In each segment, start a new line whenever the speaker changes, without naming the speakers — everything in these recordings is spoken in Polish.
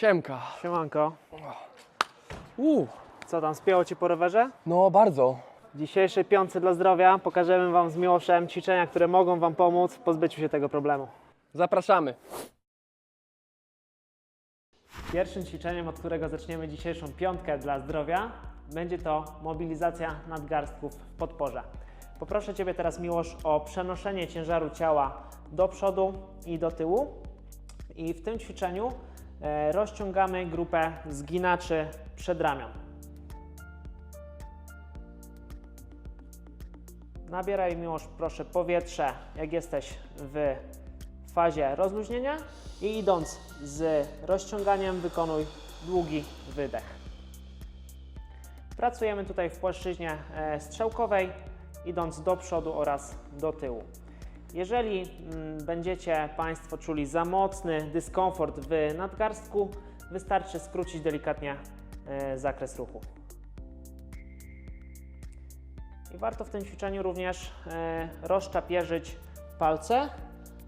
Siemka.
Siemanko.
Uuu,
Co tam, spięło Ci po rowerze?
no bardzo.
W dzisiejszej piątce dla zdrowia pokażemy Wam z Miłoszem ćwiczenia, które mogą Wam pomóc w pozbyciu się tego problemu.
Zapraszamy.
Pierwszym ćwiczeniem, od którego zaczniemy dzisiejszą piątkę dla zdrowia, będzie to mobilizacja nadgarstków w podporze. Poproszę Ciebie teraz, Miłosz, o przenoszenie ciężaru ciała do przodu i do tyłu. I w tym ćwiczeniu rozciągamy grupę zginaczy przedramion. Nabieraj, Miłosz, proszę powietrze, jak jesteś w fazie rozluźnienia i idąc z rozciąganiem wykonuj długi wydech. Pracujemy tutaj w płaszczyźnie e, strzałkowej, idąc do przodu oraz do tyłu. Jeżeli mm, będziecie Państwo czuli za mocny dyskomfort w nadgarstku, wystarczy skrócić delikatnie e, zakres ruchu. I warto w tym ćwiczeniu również e, rozczapierzyć palce,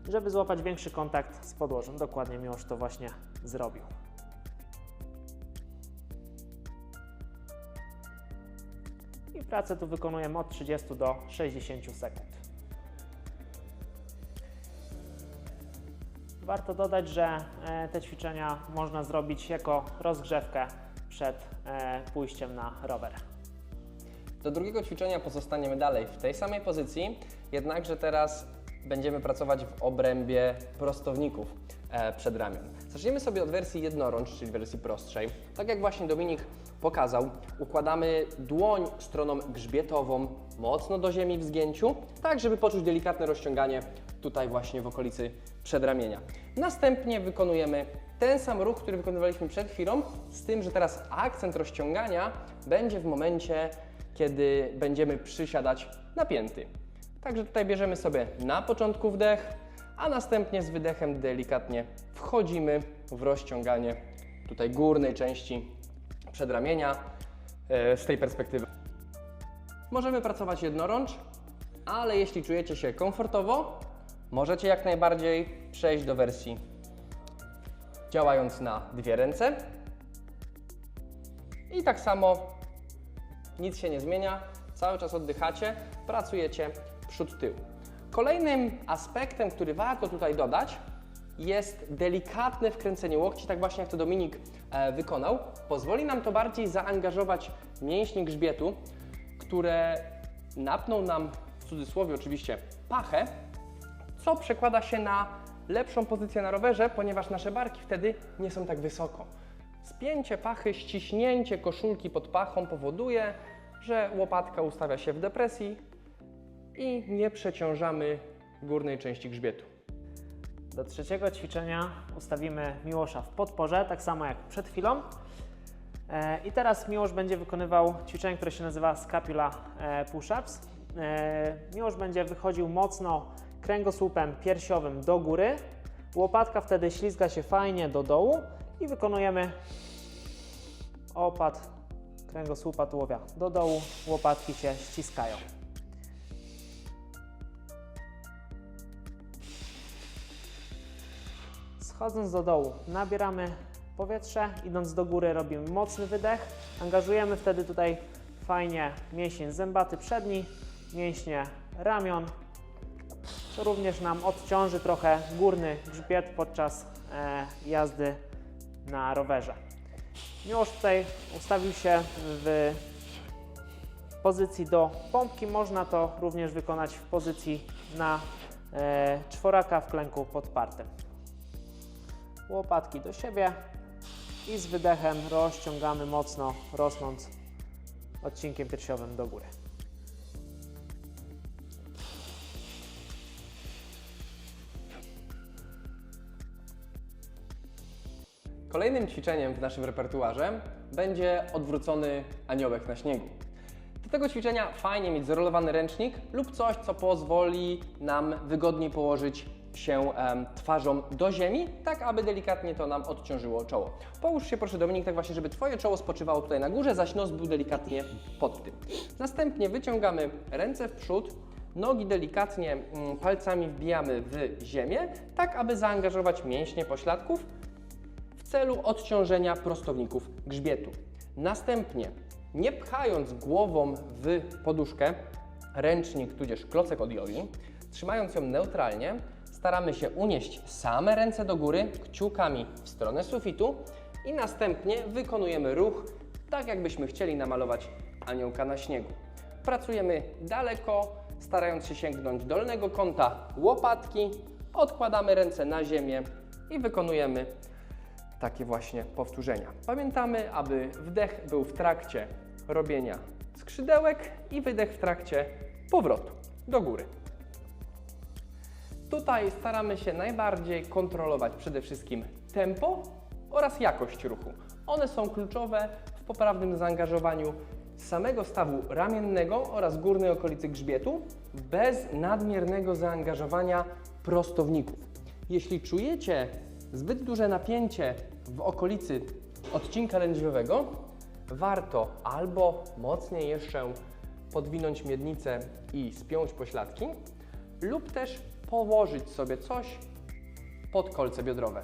żeby złapać większy kontakt z podłożem. Dokładnie Miłosz to właśnie zrobił. I pracę tu wykonujemy od 30 do 60 sekund. Warto dodać, że e, te ćwiczenia można zrobić jako rozgrzewkę przed e, pójściem na rower.
Do drugiego ćwiczenia pozostaniemy dalej w tej samej pozycji, jednakże teraz będziemy pracować w obrębie prostowników e, przedramion. Zaczniemy sobie od wersji jednorącz, czyli wersji prostszej. Tak jak właśnie Dominik pokazał, układamy dłoń stroną grzbietową mocno do ziemi w zgięciu, tak żeby poczuć delikatne rozciąganie tutaj właśnie w okolicy przedramienia. Następnie wykonujemy ten sam ruch, który wykonywaliśmy przed chwilą, z tym, że teraz akcent rozciągania będzie w momencie, kiedy będziemy przysiadać napięty. Także tutaj bierzemy sobie na początku wdech, a następnie z wydechem delikatnie wchodzimy w rozciąganie tutaj górnej części przedramienia e, z tej perspektywy. Możemy pracować jednorącz, ale jeśli czujecie się komfortowo, możecie jak najbardziej przejść do wersji działając na dwie ręce. I tak samo nic się nie zmienia, cały czas oddychacie, pracujecie przód-tył. Kolejnym aspektem, który warto tutaj dodać, jest delikatne wkręcenie łokci, tak właśnie jak to Dominik e, wykonał. Pozwoli nam to bardziej zaangażować mięśnie grzbietu, które napną nam, w cudzysłowie oczywiście, pachę, co przekłada się na lepszą pozycję na rowerze, ponieważ nasze barki wtedy nie są tak wysoko. Spięcie pachy, ściśnięcie koszulki pod pachą powoduje, że łopatka ustawia się w depresji i nie przeciążamy górnej części grzbietu.
Do trzeciego ćwiczenia ustawimy Miłosza w podporze, tak samo jak przed chwilą. E, I teraz Miłosz będzie wykonywał ćwiczenie, które się nazywa Scapula e, Push-Ups. E, Miłosz będzie wychodził mocno kręgosłupem piersiowym do góry. Łopatka wtedy ślizga się fajnie do dołu i wykonujemy opad kręgosłupa tułowia do dołu. Łopatki się ściskają. Schodząc do dołu, nabieramy powietrze, idąc do góry robimy mocny wydech. Angażujemy wtedy tutaj fajnie mięsień zębaty przedni, mięśnie ramion, co również nam odciąży trochę górny grzbiet podczas e, jazdy na rowerze. Miłosz tutaj ustawił się w pozycji do pompki. Można to również wykonać w pozycji na e, czworaka w klęku podpartym łopatki do siebie i z wydechem rozciągamy mocno, rosnąc odcinkiem piersiowym do góry.
Kolejnym ćwiczeniem w naszym repertuarze będzie odwrócony aniołek na śniegu. Do tego ćwiczenia fajnie mieć zrolowany ręcznik lub coś, co pozwoli nam wygodniej położyć się twarzą do ziemi, tak aby delikatnie to nam odciążyło czoło. Połóż się proszę Dominik tak właśnie, żeby Twoje czoło spoczywało tutaj na górze, zaś nos był delikatnie pod tym. Następnie wyciągamy ręce w przód, nogi delikatnie mm, palcami wbijamy w ziemię, tak aby zaangażować mięśnie pośladków, w celu odciążenia prostowników grzbietu. Następnie, nie pchając głową w poduszkę, ręcznik tudzież klocek od jogi, trzymając ją neutralnie, staramy się unieść same ręce do góry, kciukami w stronę sufitu i następnie wykonujemy ruch, tak jakbyśmy chcieli namalować aniołka na śniegu. Pracujemy daleko, starając się sięgnąć dolnego kąta łopatki, odkładamy ręce na ziemię i wykonujemy takie właśnie powtórzenia. Pamiętamy, aby wdech był w trakcie robienia skrzydełek i wydech w trakcie powrotu do góry. Tutaj staramy się najbardziej kontrolować przede wszystkim tempo oraz jakość ruchu. One są kluczowe w poprawnym zaangażowaniu samego stawu ramiennego oraz górnej okolicy grzbietu bez nadmiernego zaangażowania prostowników. Jeśli czujecie zbyt duże napięcie w okolicy odcinka lędźwiowego, warto albo mocniej jeszcze podwinąć miednicę i spiąć pośladki, lub też położyć sobie coś pod kolce biodrowe.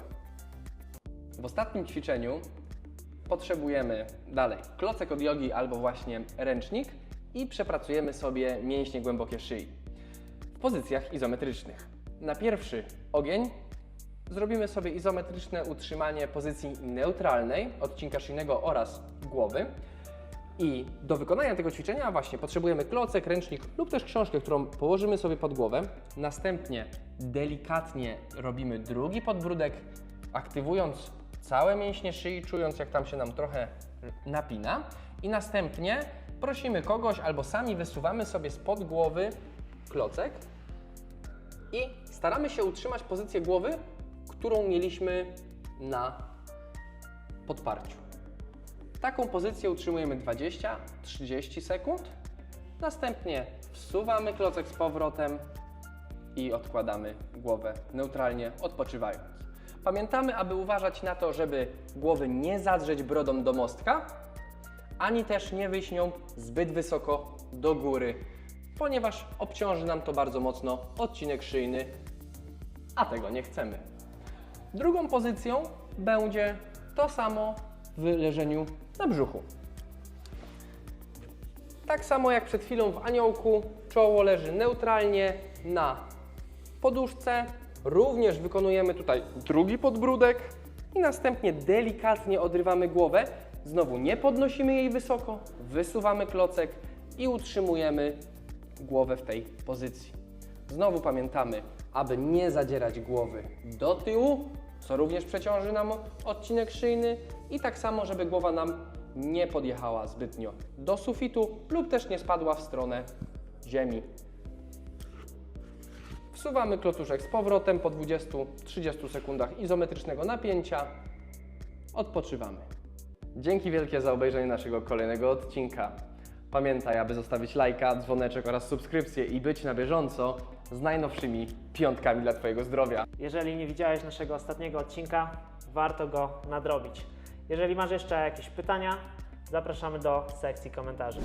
W ostatnim ćwiczeniu potrzebujemy dalej klocek od jogi albo właśnie ręcznik i przepracujemy sobie mięśnie głębokie szyi w pozycjach izometrycznych. Na pierwszy ogień zrobimy sobie izometryczne utrzymanie pozycji neutralnej odcinka szyjnego oraz głowy. I do wykonania tego ćwiczenia właśnie potrzebujemy klocek, ręcznik lub też książkę, którą położymy sobie pod głowę. Następnie delikatnie robimy drugi podbródek, aktywując całe mięśnie szyi, czując jak tam się nam trochę napina. I następnie prosimy kogoś albo sami wysuwamy sobie spod głowy klocek i staramy się utrzymać pozycję głowy, którą mieliśmy na podparciu. Taką pozycję utrzymujemy 20-30 sekund. Następnie wsuwamy klocek z powrotem i odkładamy głowę neutralnie, odpoczywając. Pamiętamy, aby uważać na to, żeby głowy nie zadrzeć brodą do mostka, ani też nie wyjść nią zbyt wysoko do góry, ponieważ obciąży nam to bardzo mocno odcinek szyjny, a tego nie chcemy. Drugą pozycją będzie to samo w leżeniu na brzuchu. Tak samo jak przed chwilą w aniołku, czoło leży neutralnie na poduszce. Również wykonujemy tutaj drugi podbródek i następnie delikatnie odrywamy głowę. Znowu nie podnosimy jej wysoko, wysuwamy klocek i utrzymujemy głowę w tej pozycji. Znowu pamiętamy, aby nie zadzierać głowy do tyłu, co również przeciąży nam odcinek szyjny i tak samo, żeby głowa nam nie podjechała zbytnio do sufitu lub też nie spadła w stronę ziemi. Wsuwamy klocuszek z powrotem po 20-30 sekundach izometrycznego napięcia. Odpoczywamy. Dzięki wielkie za obejrzenie naszego kolejnego odcinka. Pamiętaj, aby zostawić lajka, dzwoneczek oraz subskrypcję i być na bieżąco z najnowszymi piątkami dla Twojego zdrowia.
Jeżeli nie widziałeś naszego ostatniego odcinka, warto go nadrobić. Jeżeli masz jeszcze jakieś pytania, zapraszamy do sekcji komentarzy.